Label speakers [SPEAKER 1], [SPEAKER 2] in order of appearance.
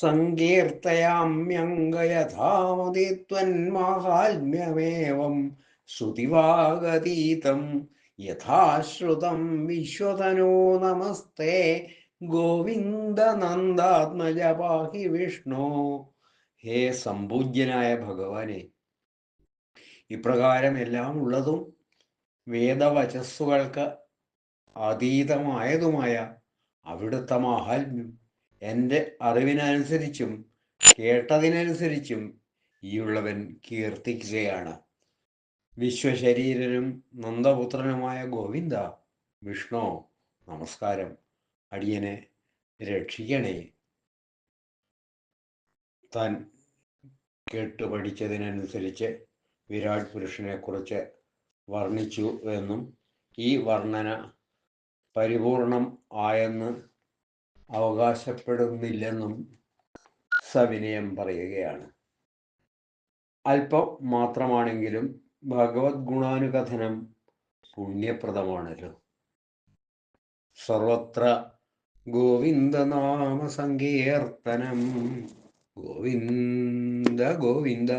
[SPEAKER 1] സങ്കീർത്തയാമ്യംഗയഥാമതി ത്വന്മാഹാത്മ്യമേവം ശ്രുതിവാഗതീതം യഥാശ്രുതം വിശ്വതനോ നമസ്തേ. ഗോവിന്ദനന്ദാത്മജ പാഹി വിഷ്ണു. ഹേ സംപൂജ്യനായ ഭഗവാനെ ഇപ്രകാരം എല്ലാം ഉള്ളതും വേദവചസ്സുകൾക്ക് അതീതമായതുമായ അവിടുത്തെ മാഹാത്മ്യം എന്റെ അറിവിനനുസരിച്ചും കേട്ടതിനനുസരിച്ചും ഈയുള്ളവൻ കീർത്തിക്കുകയാണ്. വിശ്വശരീരനും നന്ദപുത്രനുമായ ഗോവിന്ദ വിഷ്ണു നമസ്കാരം. അടിയനെ രക്ഷിക്കണേ. താൻ കേട്ടു പഠിച്ചതിനനുസരിച്ച് വിരാട് പുരുഷനെക്കുറിച്ച് വർണിച്ചു എന്നും ഈ വർണന പരിപൂർണം ആയെന്ന് അവകാശപ്പെടുന്നില്ലെന്നും സവിനയം പറയുകയാണ്. അല്പം മാത്രമാണെങ്കിലും ഭഗവത് ഗുണാനുകഥനം പുണ്യപ്രദമാണല്ലോ. സർവത്ര ഗോവിന്ദനാമസങ്കീർത്തനം. ഗോവിന്ദ ഗോവിന്ദ.